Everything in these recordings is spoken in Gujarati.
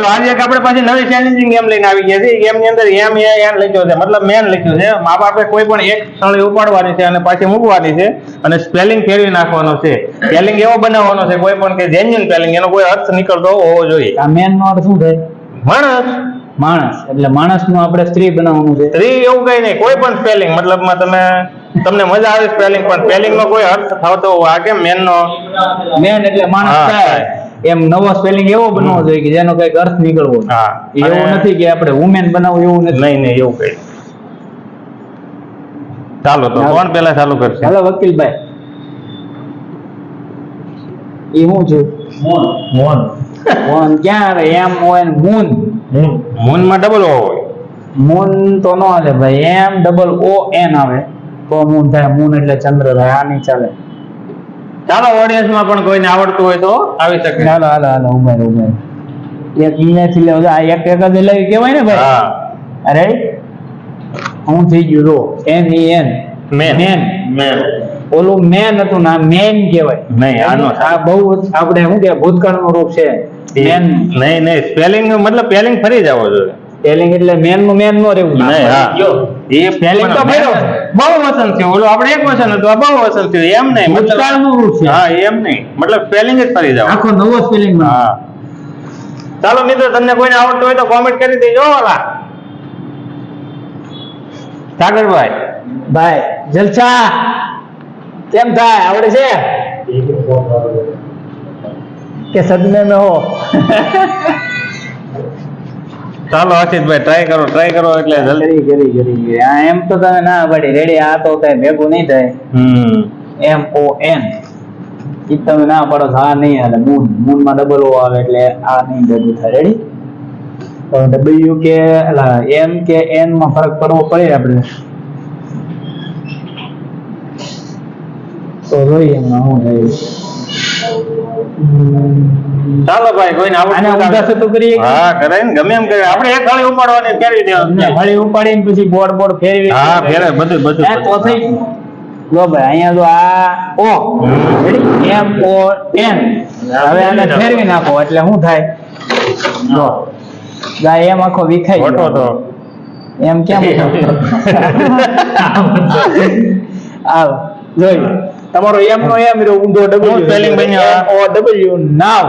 તો આજે આપણે પાછી નવી ચેલેન્જિંગ ગેમ લઈને આવી ગયા છે ગેમની અંદર એમ એ એન લખ્યો છે. મતલબ મેન લખ્યું છે. મા બાપે કોઈ પણ એક સ્થળે ઉપાડવાની છે અને પાછી મૂકવાની છે અને સ્પેલિંગ ફેરવી નાખવાનો છે. સ્પેલિંગ એવો બનાવવાનો છે કોઈ પણ કે જેન્યુન સ્પેલિંગ એનો કોઈ અર્થ નીકળતો હોવો જોઈએ. આ મેન નો અર્થ શું થાય માણસ. માણસ. એટલે માણસનું આપણે સ્ત્રી બનાવવાનું છે. સ્ત્રી એવું કઈ નહીં. કોઈ પણ સ્પેલિંગ મતલબમાં તમે તમને મજા આવે સ્પેલિંગ પણ સ્પેલિંગ નો કોઈ અર્થ થતો આ કેમ મેન નો? મેન એટલે માણસ થાય. એમ નવો સ્પેલિંગ એવો બનવો જોઈએ કે જેનો કંઈક અર્થ નીકળવો હા એવું નથી કે આપણે વુમેન બનાવવું એવું નથી. નહીં નહીં એવું કઈ ચાલો તો કોણ પેલા ચાલુ કરશે? ચાલો વકીલભાઈ. એ શું છે? મોન મોન ક્યાં આવે એમ હોય ને મૂન. મૂન. માં ડબલ ઓ હોય. મૂન તો ન હાલે ભાઈ એમ ડબલ ઓ એન આવે. તો મૂન થાય મૂન એટલે ચંદ્ર થાય આ નહીં ચાલે. ચાલો ઓડિયન્સમાં પણ કોઈને આવડતું હોય તો આવી શકે. ચાલો હાલો હાલો ઊભા ઊભા એક અહીંયાથી લેવો આ એક એક જ લઈ કહેવાય ને ભાઈ? હા. અરે હું થઈ ગયું row. N E N man man man ઓલું મેન હતું ના મેન કહેવાય. નહીં, આનો આ બહુ આપણે શું કે ભૂતકાળનો રૂપ છે. મેન નહીં નહીં સ્પેલિંગ મતલબ સ્પેલિંગ ફરી જવો જોઈએ. સ્પેલિંગ એટલે મેનનું મેન નો રહેવું નહીં હા. એ સ્પેલિંગ તો ફેરવો. બહુ વસન થયું. ઓલું આપણે એક વસન હતું આ બહુ વસન થયું. એમ નહીં મતલબ ભૂતકાળનું રૂપ છે. હા એમ નહીં. મતલબ સ્પેલિંગ જ ફરી જાવ આખો નવો સ્પેલિંગ હા. ચાલો મિત્રો તમને કોઈને આવડતું હોય તો કોમેન્ટ કરી દેજો ઓલા. સાગરભાઈ. ભાઈ જલસા. કેમ થાય? આવડે છે? કે સદમે में हो ચાલો આશિષભાઈ ટ્રાય કરો ટ્રાય કરો એટલે જલ્દી. કરી કરી કરી. આ એમ તો તમે ના પડી રેડી આ તો કઈ ભેગું નહીં થાય. હમ. એમ ઓ એન ઈ તમે ના પડો તો આ નહીં હાલે. મૂન મૂનમાં ડબલ ઓ આવે એટલે આ નહીં ભેગું થાય. રેડી તો ડબલ્યુ કે અલા એમ કે એનમાં ફરક કરવો પડે આપણે. તો જોઈએ એમાં શું થાય. ચાલો ભાઈ કોઈને આવડતું હોય તો- કરીએ હા કરાય ને ગમે એમ કરે આપણે એક ખાલી ઉપાડવાની ફેરવી દેવાની હળી ઉપાડીને પછી બોર્ડ બોર્ડ ફેરવી. હા ફેરે બધું બધું તો થઈ લો ભાઈ અહીંયા તો આ ઓ. એમ ઓ એન. હવે આને ફેરવી નાખો એટલે શું થાય? જો ગા એમ આખો વિખાઈ ગયો. તો. એમ કેમ? આવ. જોઈ તમારો એમ નો એમ રહ્યો ઊંધો ડબલ્યુ spelling બન્યો? ઓ ડબલ્યુ નાવ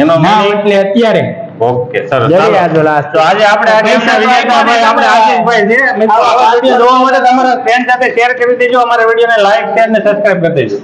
એનો નાવ એટલે અત્યારે. ઓકે સર ચાલો. તો આજે આપણે આ ગેમના વિજેતા આપણે આશીષભાઈ છે. મિત્રો આવા વીડિયો જોવા માટે તમારા ફ્રેન્ડ સાથે શેર કરી દેજો. અમારા વિડીયોને લાઈક શેર ને સબસ્ક્રાઇબ કરી દેજો.